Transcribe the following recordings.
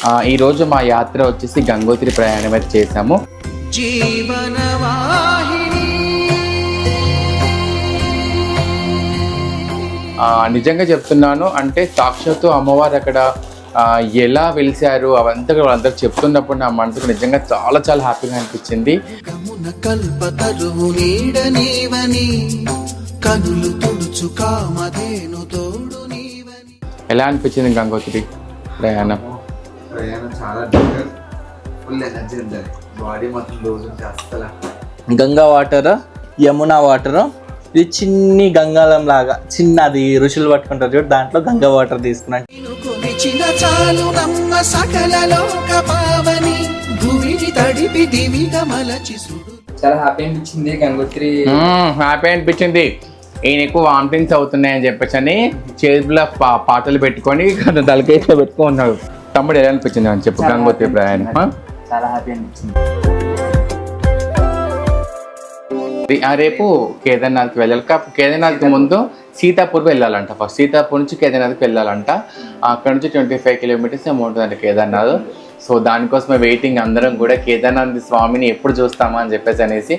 ఆ, ఈరోజు మా యాత్ర వచ్చేసి గంగోత్రి ప్రయాణం అయితే ఆ, నిజంగా చెప్తున్నాను అంటే సాక్షాత్తు అమ్మవారు అక్కడ ఎలా వెలిశారు అవంతా వాళ్ళందరూ చెప్తున్నప్పుడు నా మనసుకు నిజంగా చాలా చాలా హ్యాపీగా అనిపించింది. ఎలా అనిపించింది గంగోత్రి ప్రయాణం? ప్రయాణం చాలా డిఫికల్ట్ ఫుల్ ఎనర్జీ ఉంటుంది. బాడీ మొత్తం లూజ్ ఉంటుంది అస్సలు. గంగా వాటర్ యమున వాటర్ ఇది చిన్ని గంగాళం లాగా చిన్నది ఋషులు పట్టుకుంటారు చూడు దాంట్లో గంగా వాటర్ తీసుకున్నాను. చాలు హ్యాపీ అనిపించింది గంగోత్రి. హ్యాపీ అనిపించింది. ఈయన ఎక్కువ వామిటింగ్స్ అవుతున్నాయని చెప్పేసి అని చేతిలో పా పాటలు పెట్టుకొని తలకేట్లో పెట్టుకున్నాడు తమ్ముడు ఎలా అనిపించింది అని చెప్పు గంగోత్రి ప్రయాణం ఆ? చాలా హ్యాపీ అనిపించింది. రేపు కేదార్నాథ్కి వెళ్ళాలి. కాకపోతే కేదార్నాథ్కి ముందు సీతాపూర్ వెళ్ళాలంట ఫస్ట్ సీతాపూర్ నుంచి కేదార్నాథ్కి వెళ్ళాలంట. అక్కడ నుంచి ట్వంటీ ఫైవ్ కిలోమీటర్స్ ఏమో ఉంటుందంట కేదార్నాథ్. సో దానికోసమే వెయిటింగ్ అందరం కూడా కేదార్నాథ్ స్వామిని ఎప్పుడు చూస్తామా అని చెప్పేసి అనేసి.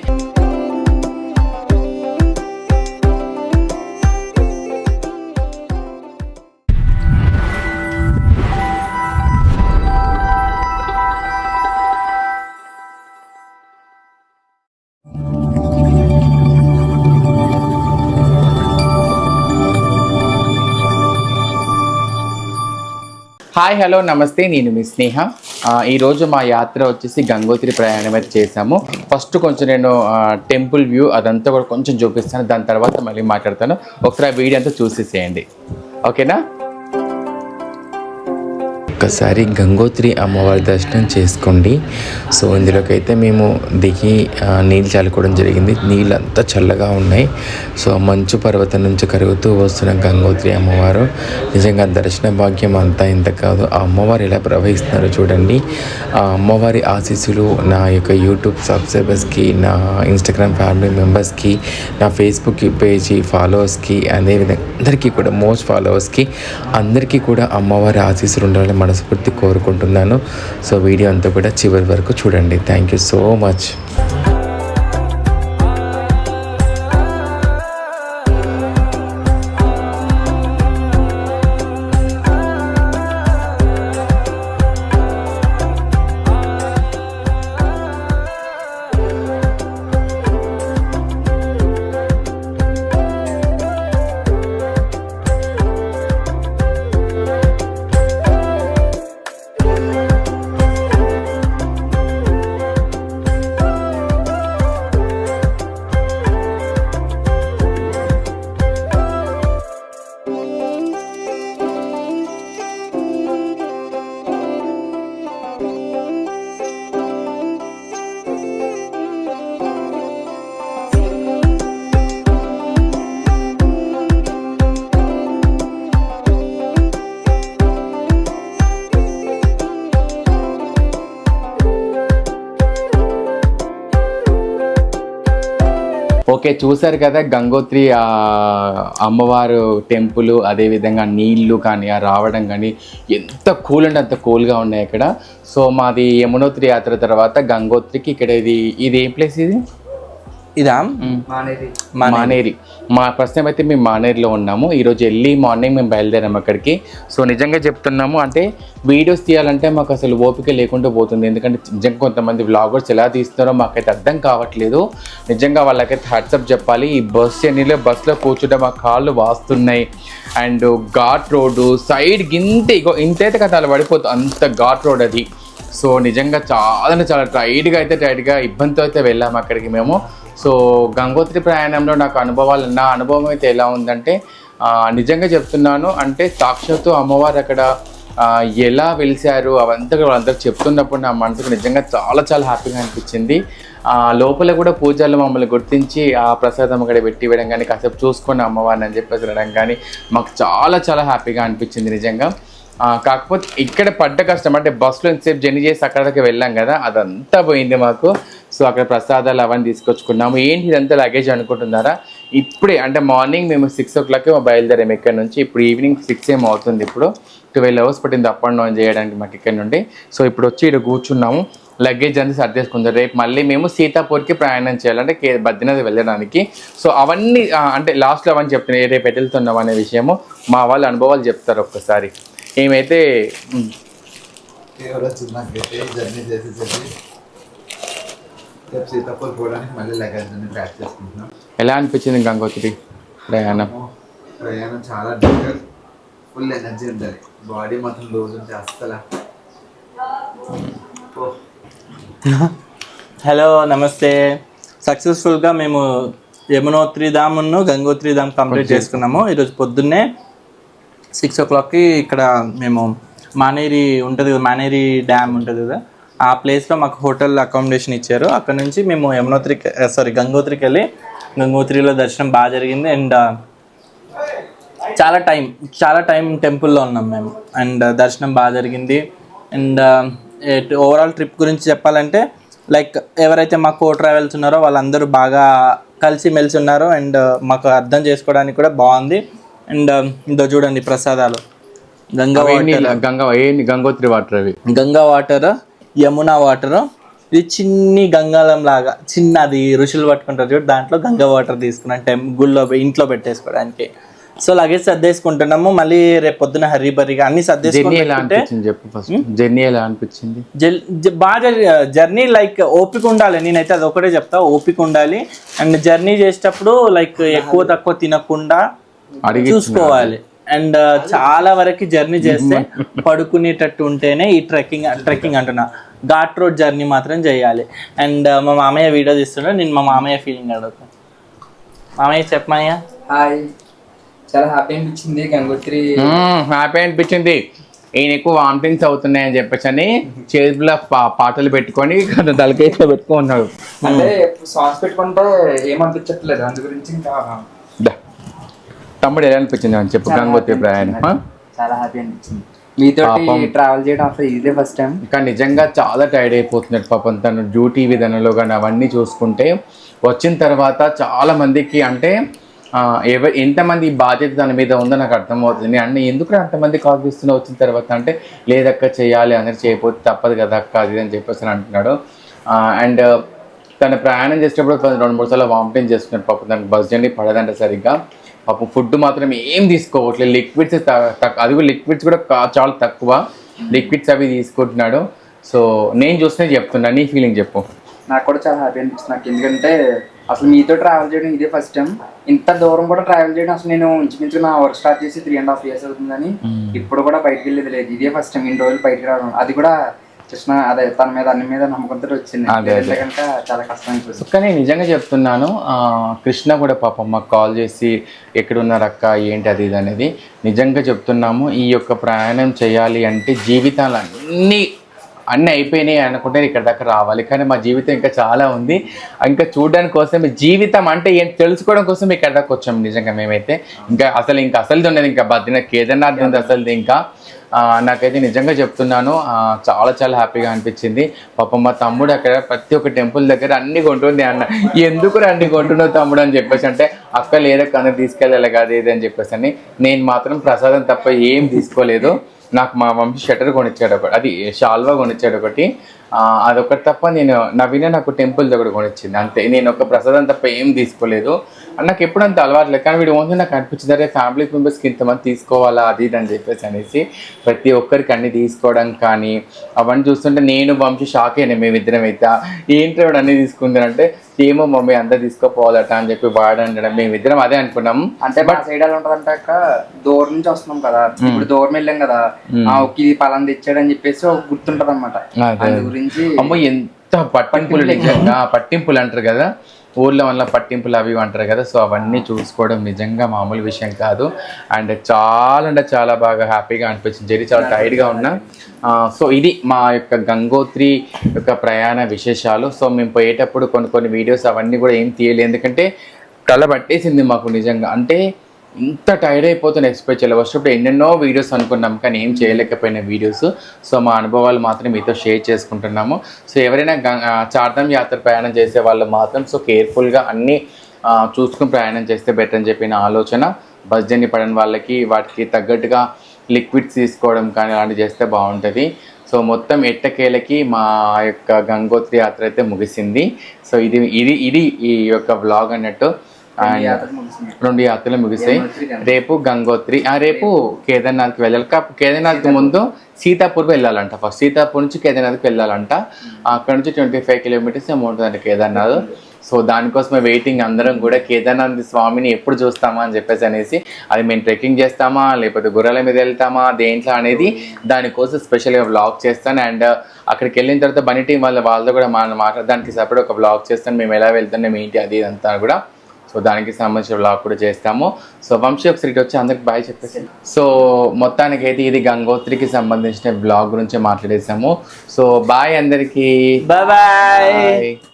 హాయ్ హలో నమస్తే నేను మీ స్నేహ. ఈరోజు మా యాత్ర వచ్చేసి గంగోత్రి ప్రయాణం అయితే చేశాము. ఫస్ట్ కొంచెం నేను టెంపుల్ వ్యూ అదంతా కూడా కొంచెం చూపిస్తాను. దాని తర్వాత మళ్ళీ మాట్లాడతాను. ఒకసారి ఆ వీడియో అంతా చూసేసేయండి. ఓకేనా? ఒక్కసారి గంగోత్రి అమ్మవారి దర్శనం చేసుకోండి. సో ఇందులోకైతే మేము దిగి నీళ్ళు చల్లుకోవడం జరిగింది. నీళ్ళు అంతా చల్లగా ఉన్నాయి. సో ఆ మంచు పర్వతం నుంచి కరుగుతూ వస్తున్న గంగోత్రి అమ్మవారు నిజంగా దర్శన భాగ్యం అంతా ఇంత కాదు. ఆ అమ్మవారు ఎలా ప్రవహిస్తున్నారో చూడండి. ఆ అమ్మవారి ఆశీస్సులు నా యొక్క యూట్యూబ్ సబ్స్క్రైబర్స్కి నా ఇన్స్టాగ్రామ్ ఫ్యామిలీ మెంబర్స్కి నా ఫేస్బుక్ పేజీ ఫాలోవర్స్కి అదేవిధంగా అందరికీ కూడా మోస్ట్ ఫాలోవర్స్కి అందరికీ కూడా అమ్మవారి ఆశీస్సులు ఉండాలని మనస్ఫూర్తి కోరుకుంటున్నాను. సో వీడియో అంతా కూడా చివరి వరకు చూడండి. Thank you so much okay చూసారు కదా గంగోత్రి ఆ అమ్మవారు టెంపుల్ అదేవిధంగా నీళ్ళు కానీ ఆ రావడం కానీ ఎంత కూల్ అంటే అంత కూల్గా ఉన్నాయి ఇక్కడ. సో మాది యమునోత్రి యాత్ర తర్వాత గంగోత్రికి ఇక్కడ ఇది ఇది ఏం ప్లేస్ ఇది? ఇదా? మానేరి. మా ప్రస్తుతం అయితే మేము మానేరిలో ఉన్నాము. ఈరోజు ఎర్లీ మార్నింగ్ మేము బయలుదేరాము అక్కడికి. సో నిజంగా చెప్తున్నాము అంటే వీడియోస్ తీయాలంటే మాకు అసలు ఓపిక లేకుండా పోతుంది. ఎందుకంటే నిజంగా కొంతమంది వ్లాగర్స్ ఎలా తీస్తున్నారో మాకైతే అర్థం కావట్లేదు. నిజంగా వాళ్ళకైతే హట్సప్ చెప్పాలి. ఈ బస్ జర్నీలో బస్సులో కూర్చుంటే మా కాళ్ళు వాస్తున్నాయి. అండ్ ఘాట్ రోడ్డు సైడ్ గింత ఇగో ఇంతైతే కదా అలా పడిపోతుంది అంత ఘాట్ రోడ్ అది. సో నిజంగా చాలా చాలా టైట్గా అయితే టైట్గా ఇబ్బందితో అయితే వెళ్ళాము అక్కడికి మేము. సో గంగోత్రి ప్రయాణంలో నాకు అనుభవాలు నా అనుభవం అయితే ఎలా ఉందంటే నిజంగా చెప్తున్నాను అంటే సాక్షాత్తు అమ్మవారు అక్కడ ఎలా వెలిశారు అవంతా వాళ్ళందరూ చెప్తున్నప్పుడు నా మనసుకు నిజంగా చాలా చాలా హ్యాపీగా అనిపించింది. లోపల కూడా పూజలు మమ్మల్ని గుర్తించి ఆ ప్రసాదం అక్కడ పెట్టి ఇవ్వడం కానీ కాసేపు చూసుకొని అమ్మవారిని అని చెప్పేసి అనడం కానీ మాకు చాలా చాలా హ్యాపీగా అనిపించింది నిజంగా. కాకపోతే ఇక్కడ పడ్డ కష్టం అంటే బస్సులో ఎంతసేపు జర్నీ చేసి అక్కడికి వెళ్ళాం కదా అదంతా పోయింది మాకు. సో అక్కడ ప్రసాదాలు అవన్నీ తీసుకొచ్చుకున్నాము. ఏంటి ఇదంతా లగేజ్ అనుకుంటున్నారా? ఇప్పుడే అంటే మార్నింగ్ మేము సిక్స్ ఓ క్లాక్ బయలుదేరాము ఇక్కడ నుంచి. ఇప్పుడు ఈవినింగ్ సిక్స్ ఏం అవుతుంది ఇప్పుడు. ట్వెల్వ్ అవర్స్ పట్టింది అప్ అండ్ డౌన్ చేయడానికి మాకు ఇక్కడ నుండి. సో ఇప్పుడు వచ్చి ఇక్కడ కూర్చున్నాము. లగేజ్ అంతా సర్దేసుకుందాం రేపు మళ్ళీ మేము సీతాపూర్కి ప్రయాణం చేయాలంటే కే బద్రీనాథ్ వెళ్ళడానికి. సో అవన్నీ అంటే లాస్ట్లో అవన్నీ చెప్తున్నాయి రేపు వెళ్తున్నాం అనే విషయము మా వాళ్ళ అనుభవాలు చెప్తారు ఒక్కసారి. ఏమైతే ఉమ్, జర్నీ చేసి రేపు సీతాపూర్ పోవడానికి మళ్ళీ లగేజ్ అన్ని ప్యాక్ చేసుకుంటున్నాం ఎలా అనిపించింది గంగోత్రి ప్రయాణం? ప్రయాణం చాలా డిఫికల్ట్ ఫుల్ ఎనర్జీ ఉంటుంది. బాడీ మొత్తం లూజ్ ఉంటే అస్సలు. హలో నమస్తే. సక్సెస్ఫుల్గా మేము యమునోత్రి ధామ్ను గంగోత్రి ధామ్ కంప్లీట్ చేసుకున్నాము. ఈరోజు పొద్దున్నే సిక్స్ ఓ క్లాక్కి ఇక్కడ మేము మానేరి ఉంటుంది కదా మానేరి డ్యామ్ ఉంటుంది కదా? ఆ ప్లేస్లో మాకు హోటల్ అకామిడేషన్ ఇచ్చారు. అక్కడ నుంచి మేము యమునోత్రికి సారీ గంగోత్రికి వెళ్ళి గంగోత్రిలో దర్శనం బాగా జరిగింది. అండ్ చాలా టైం చాలా టైం టెంపుల్లో ఉన్నాం మేము. అండ్ దర్శనం బాగా జరిగింది. అండ్ ఓవరాల్ ట్రిప్ గురించి చెప్పాలంటే లైక్ ఎవరైతే మా కో ట్రావెల్స్ ఉన్నారో వాళ్ళందరూ బాగా కలిసి మెలిసి ఉన్నారు. అండ్ మాకు అర్థం చేసుకోవడానికి కూడా బాగుంది. అండ్ ఇందో చూడండి ప్రసాదాలు. గంగా వాటర్ గంగ గంగోత్రి వాటర్ అవి? Ganga water Yamuna water. ఇది చిన్ని గంగాలం లాగా చిన్నది ఋషులు పట్టుకుంటారు చూడు దాంట్లో గంగా వాటర్ తీసుకున్నాం టెం గుళ్ళో ఇంట్లో పెట్టేసుకోవడానికి. సో లగేజ్ సర్దేసుకుంటున్నాము మళ్ళీ రేపు పొద్దున హరి బరిగా అన్ని సర్దేసుకుంటే జర్నీ ఎలా అనిపించింది బాగా జర్నీ లైక్ ఓపిక ఉండాలి. నేనైతే అది ఒకటే చెప్తా ఓపిక ఉండాలి. అండ్ జర్నీ చేసేటప్పుడు లైక్ ఎక్కువ తక్కువ తినకుండా అడిగి చూసుకోవాలి. అండ్ చాలా వరకు జర్నీ చేస్తే పడుకునేటట్టు ఉంటేనే ఈ ట్రెక్కింగ్ ట్రెక్కింగ్ అంటున్నా. ఘాట్ రోడ్ జర్నీ మాత్రం చేయాలి. అండ్ మా మామయ్య వీడియో తీస్తుండే నేను మా మామయ్య ఫీలింగ్ అడుగుతాను మామయ్య చెప్పమయ్య హాయ్. చాలా హ్యాపీ అనిపించింది. గంగోత్రి హ్యాపీ అనిపించింది. ఈయన ఎక్కువ వామిటింగ్స్ అవుతున్నాయని చెప్పేసి అని చేతిలో పాటలు పెట్టుకొని తలకేట్లో పెట్టుకున్నాడు అంటే సాంగ్స్ పెట్టుకుంటే ఏమనిపించట్లేదు అందు గురించి ఇంకా. తమ్ముడు ఎలా అనిపించింది అని చెప్పు? గంగోత్రి ప్రయాణం? చాలా హ్యాపీ అనిపించింది. మీతో. ట్రావెల్ చేయడం అసలు ఇదే ఫస్ట్ టైం ఇంకా నిజంగా చాలా టైర్డ్ అయిపోతున్నాడు పాపం తను డ్యూటీ విధానంలో కానీ అవన్నీ చూసుకుంటే. వచ్చిన తర్వాత చాలా మందికి అంటే ఎవ ఎంతమంది బాధ్యత తన మీద ఉందో నాకు అర్థమవుతుంది. అంటే ఎందుకు అంతమంది కాల్ చేస్తున్నా వచ్చిన తర్వాత అంటే లేదక్క చేయాలి అందరు చేయకపోతే తప్పదు కదా అక్క అది అని చెప్పేసి అంటున్నాడు. అండ్ తను ప్రయాణం చేసేటప్పుడు రెండు మూడు సార్లు వామిటింగ్ చేస్తున్నాడు పాపం. తనకు బస్ జర్నీ పడదంట సరిగ్గా. పాపం ఫుడ్ మాత్రం ఏం తీసుకోవట్లేదు. లిక్విడ్స్ అది కూడా లిక్విడ్స్ కూడా చాలా తక్కువ. లిక్విడ్స్ అవి తీసుకుంటున్నాడు. సో నేను చూస్తే చెప్తున్నా. నీ ఫీలింగ్ చెప్పు. నాకు కూడా చాలా హ్యాపీ అనిపిస్తుంది నాకు. ఎందుకంటే అసలు మీతో ట్రావెల్ చేయడం ఇదే ఫస్ట్ టైం ఇంత దూరం కూడా ట్రావెల్ చేయడం అసలు నేను ఇంచుమించు నా వర్క్ స్టార్ట్ చేసి త్రీ అండ్ హాఫ్ ఇయర్స్ అవుతుందని ఇప్పుడు కూడా బయటికి వెళ్ళేది లేదు. ఇదే ఫస్ట్ టైం ఇన్ని రోజులు బయటికి రావడం. అది కూడా కృష్ణ అదే తన మీద అన్ని మీద నమ్మకంతో వచ్చింది. కనుక చాలా కష్టం కానీ నిజంగా చెప్తున్నాను కృష్ణ కూడా పాపం మాకు కాల్ చేసి ఎక్కడున్నారు అక్క ఏంటి అది ఇది అనేది నిజంగా చెప్తున్నాము. ఈ యొక్క ప్రయాణం చేయాలి అంటే జీవితాలు అన్నీ అన్నీ అయిపోయినాయి అనుకుంటే ఇక్కడ దాకా రావాలి. కానీ మా జీవితం ఇంకా చాలా ఉంది. ఇంకా చూడడానికి కోసం జీవితం అంటే ఏంటి తెలుసుకోవడం కోసం ఇక్కడ దాకా వచ్చాము నిజంగా మేమైతే. ఇంకా అసలు ఇంకా అసలు ఉన్నది ఇంకా బద్రీనాథ్ కేదార్నాథ్ ఉంది అసలు ఇంకా. నాకైతే నిజంగా చెప్తున్నాను చాలా చాలా హ్యాపీగా అనిపించింది. పాపం మా తమ్ముడు అక్కడ ప్రతి ఒక్క టెంపుల్ దగ్గర అన్ని కొంటుంది అన్న. ఎందుకు అన్ని కొంటున్నావు తమ్ముడు అని చెప్పేసి అంటే అక్క లేదా కన్ను తీసుకెళ్ళాలి కాదు ఇది అని చెప్పేసి అని. నేను మాత్రం ప్రసాదం తప్ప ఏం తీసుకోలేదు. నాకు మా మమ్మీ షటర్ కొనిచ్చాడు ఒకటి అది షాల్వా కొనిచ్చాడు ఒకటి. అదొకటి తప్ప నేను నవీన నాకు టెంపుల్ దగ్గర కొనిచ్చింది అంతే. నేను ఒక ప్రసాదం తప్ప ఏం తీసుకోలేదు. నాకు ఎప్పుడు అంత అలవాటు లేదు. కానీ వీడు ఓన్లీ నాకు అనిపించింది అరే ఫ్యామిలీ మెంబర్స్కి ఇంతమంది తీసుకోవాలా? అది ఇది అని చెప్పేసి అనేసి ప్రతి ఒక్కరికి అన్ని తీసుకోవడం కానీ అవన్నీ చూస్తుంటే నేను వంశీ షాక్ అయినా మేమిద్దరం అయితే ఏంటి వాడు అన్ని తీసుకుంటానంటే ఏమో మమ్మీ అందరు తీసుకోపోవాలట అని చెప్పి వాడు అనడం మేమిద్దరం అదే అనుకున్నాము అంటే మా సైడ్ ఎలా ఉంటది అంటే దూరం నుంచి వస్తున్నాం కదా. ఇప్పుడు దూరం వెళ్ళాం కదా. ఆ ఒక్క పలానా తెచ్చాడని చెప్పేసి ఒక గుర్తుంటది అనమాట గురించి అమ్మో ఎంత పట్టింపులు నిజంగా పట్టింపులు అంటారు కదా. ఊర్లో వల్ల పట్టింపులు అవి అంటారు కదా సో అవన్నీ చూసుకోవడం నిజంగా మామూలు విషయం కాదు. అండ్ చాలా అంటే చాలా బాగా హ్యాపీగా అనిపించింది. జరి చాలా టైర్డ్గా ఉన్నా. సో ఇది మా యొక్క గంగోత్రి యొక్క ప్రయాణ విశేషాలు. సో మేము పోయేటప్పుడు కొన్ని కొన్ని వీడియోస్ అవన్నీ కూడా ఏం తీయలేదు. ఎందుకంటే తల పట్టేసింది మాకు నిజంగా. అంటే ఇంత టైర్డ్ అయిపోతుంది ఎక్స్పెక్ట్ చేయలేదు. వచ్చినప్పుడు ఎన్నెన్నో వీడియోస్ అనుకున్నాం కానీ ఏం చేయలేకపోయిన వీడియోస్ సో మా అనుభవాలు మాత్రం మీతో షేర్ చేసుకుంటున్నాము. సో ఎవరైనా గం- చార్ధామ్ యాత్ర ప్రయాణం చేసే వాళ్ళు మాత్రం సో కేర్ఫుల్గా అన్నీ చూసుకుని ప్రయాణం చేస్తే బెటర్ అని చెప్పిన ఆలోచన. బస్ జర్నీ పడిన వాళ్ళకి వాటికి తగ్గట్టుగా లిక్విడ్స్ తీసుకోవడం కానీ అలాంటివి చేస్తే బాగుంటుంది. సో మొత్తం ఎట్టకేలకి మా యొక్క గంగోత్రి యాత్ర అయితే ముగిసింది. సో ఇది ఇది ఇది ఈ యొక్క వ్లాగ్ అన్నట్టు. రెండు యాత్రలు గంగోత్రి. రేపు గంగోత్రి. ఆ రేపు కేదార్నాథ్కి వెళ్ళాలి. కాకపోతే కేదార్నాథ్కి ముందు సీతాపూర్ వెళ్ళాలంట. ఫస్ట్ సీతాపూర్ నుంచి కేదార్నాథ్కి వెళ్ళాలంట. అక్కడ నుంచి ట్వంటీ ఫైవ్ కిలోమీటర్స్ ఏమో ఉంటుందంట కేదార్నాథ్. సో దానికోసమే వెయిటింగ్ అందరం కూడా కేదార్నాథ్ స్వామిని ఎప్పుడు చూస్తామా అని చెప్పేసి అనేసి అది మేము ట్రెక్కింగ్ చేస్తామా లేకపోతే గుర్రాల మీద వెళ్తామా దేంట్లో అనేది దానికోసం స్పెషల్గా వ్లాగ్ చేస్తాను. అండ్ అక్కడికి వెళ్ళిన తర్వాత బనీ టీం వాళ్ళ వాళ్ళతో కూడా మా మాట్లాడడానికి సపరేట్ ఒక వ్లాగ్ చేస్తాను. మేము ఎలా వెళ్తున్నాం ఏంటి అది ఇదంతా కూడా. సో దానికి సంబంధించిన వ్లాగ్ కూడా చేస్తాము. సో వంశీ ఒకసారి వచ్చి అందరికి బాయ్ చెప్పేసి. సో మొత్తానికి అయితే ఇది గంగోత్రికి సంబంధించిన బ్లాగ్ గురించి మాట్లాడేసాము. సో బాయ్ అందరికీ. బాయ్